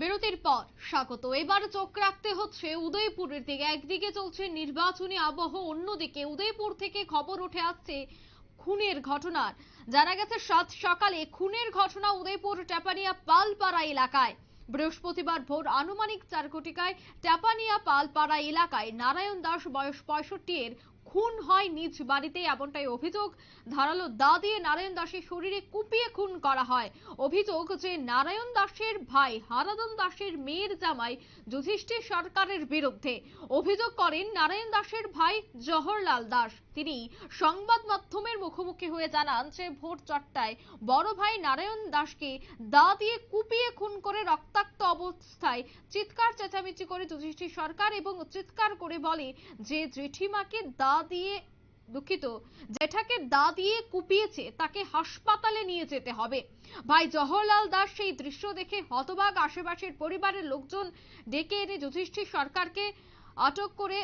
বিরতির পর স্বাগত। এবার চোখ রাখতে হচ্ছে উদয়পুরের দিকে। একদিকে চলছে নির্বাচনী আবহ, অন্যদিকে উদয়পুর থেকে খবর উঠে আসছে খুনের ঘটনার। জানা গেছে, সাত সকালে খুনের ঘটনা উদয়পুর টাপানিয়া পালপাড়া এলাকায়। বৃহস্পতিবার ভোর আনুমানিক চার কোটিকায় টাপানিয়া পালপাড়া এলাকায়। নারায়ণ দাস, বয়স পঁয়ষট্টি এর খুন হয় নিজ বাড়িতে এমনটাই অভিযোগ। ধারালো দা দিয়ে নারায়ণ দাসের শরীরে কুপিয়ে খুন করা হয়। অভিযোগ যে নারায়ণ দাসের ভাই হারাদন দাসের মেয়ের জামাই যুধিষ্ঠির সরকারের বিরুদ্ধে। অভিযোগ করেন নারায়ণ দাসের ভাই জহরলাল দাস। তিনি সংবাদ মাধ্যমের মুখোমুখি হয়ে জানান যে ভোর চারটায় বড় ভাই নারায়ণ দাসকে দা দিয়ে কুপিয়ে খুন করে রক্তাক্ত অবস্থায় চিৎকার, চেঁচামেচি করে যুধিষ্ঠির সরকার এবং চিৎকার করে বলে যে জেঠিমাকে দা দিয়ে দুঃখিত, জেঠাকে দা দিয়ে কুপিয়েছে, তাকে হাসপাতালে নিয়ে যেতে হবে। ভাই জওহরলাল দাস সেই দৃশ্য দেখে হতবাক আশেপাশের পরিবারের লোকজন ডেকে এনে যুধিষ্ঠির সরকারকে আটক করে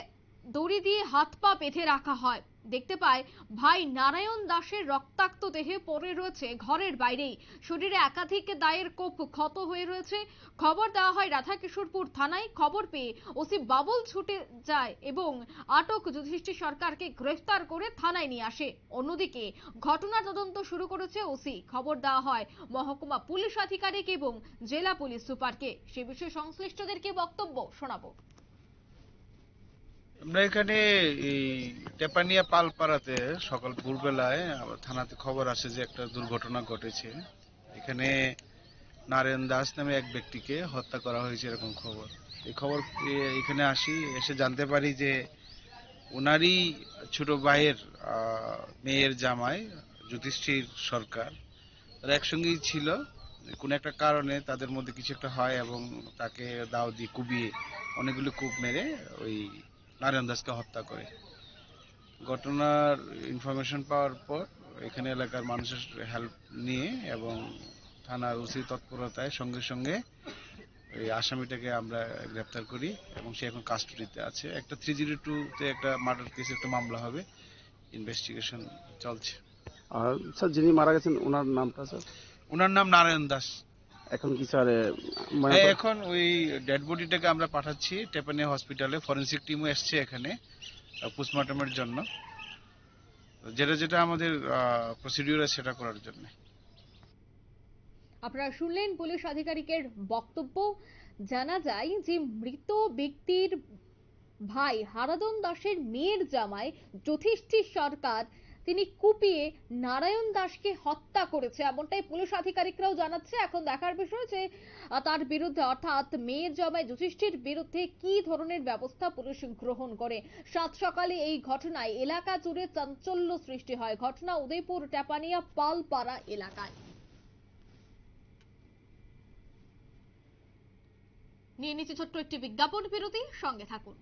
দড়ি দিয়ে হাত পা বেঁধে রাখা হয়। দেখতে পায়, ভাই নারায়ণ দাসের রক্তাক্ত দেহে পড়ে রয়েছে ঘরের বাইরেই। শরীরে একাধিক দায়ের কোপ ক্ষত হয়ে রয়েছে। খবর দেওয়া হয় রাধাকিশোরপুর থানায়। খবর পেয়ে ওসি বাবুল ছুটে যায় এবং আটক যুধিষ্ঠির সরকারকে গ্রেফতার করে থানায় নিয়ে আসে। অন্যদিকে ঘটনা তদন্ত শুরু করেছে ওসি। খবর দেওয়া হয় মহকুমা পুলিশ আধিকারিক এবং জেলা পুলিশ সুপারকে। সে বিষয়ে সংশ্লিষ্টদেরকে বক্তব্য শোনাবো। আমরা এখানে টেপানিয়া পালপাড়াতে সকাল ভোরবেলায় থানাতে খবর আসে যে একটা দুর্ঘটনা ঘটেছে। এখানে নারায়ণ দাস নামে এক ব্যক্তিকে হত্যা করা হয়েছে এরকম খবর। এই খবর এখানে আসি, এসে জানতে পারি যে ওনারই ছোট ভাইয়ের মেয়ের জামাই যুধিষ্ঠির সরকার। তারা একসঙ্গেই ছিল। কোন একটা কারণে তাদের মধ্যে কিছু একটা হয় এবং তাকে দাও দিয়ে কুবিয়ে অনেকগুলো কূপ মেরে ওই নারায়ণ দাসকে হত্যা করে। ঘটনার ইনফরমেশন পাওয়ার পর এখানে এলাকার মানুষের হেল্প নিয়ে এবং থানার ওসি তৎপরতায় সঙ্গে সঙ্গে এই আসামিটাকে আমরা গ্রেপ্তার করি এবং সে এখন কাস্টডিতে আছে। একটা থ্রি জিরো টুতে একটা মার্ডার কেসে একটা মামলা হবে। ইনভেস্টিগেশন চলছে। আর স্যার যিনি মারা গেছেন ওনার নামটা স্যার? ওনার নাম নারায়ণ দাস। এখন কি স্যার মানে এখন ওই ডেড বডিটাকে আমরা পাঠাচ্ছি। টেপানিয়া হসপিটালে ফরেন্সিক টিমও এসছে এখানে। পোস্টমর্টমের জন্য। যেটা যেটা আমাদের প্রসিডিউর আছে সেটা করার জন্য। আপনারা শুনলেন পুলিশ আধিকারিকের বক্তব্য। জানা যায় যে মৃত ব্যক্তির ভাই হারাদন দাসের মেয়ের জামাই যথেষ্ট সরকার তিনি কুপিয়ে নারায়ণ দাসকে হত্যা করেছে, এমনটাই পুলিশ আধিকারিকরাও জানাচ্ছে। এখন দেখার বিষয় যে তার বিরুদ্ধে অর্থাৎ মেয়ের জামাই যথিষ্ঠির বিরুদ্ধে কি ধরনের ব্যবস্থা পুলিশ গ্রহণ করে? সাত সকালে এই ঘটনায় এলাকা জুড়ে চাঞ্চল্য সৃষ্টি হয়। ঘটনা উদয়পুর ট্যাপানিয়া পালপাড়া এলাকায়। নিয়ে নিচ্ছি ছোট্ট একটি বিজ্ঞাপন বিরতি। সঙ্গে থাকুন।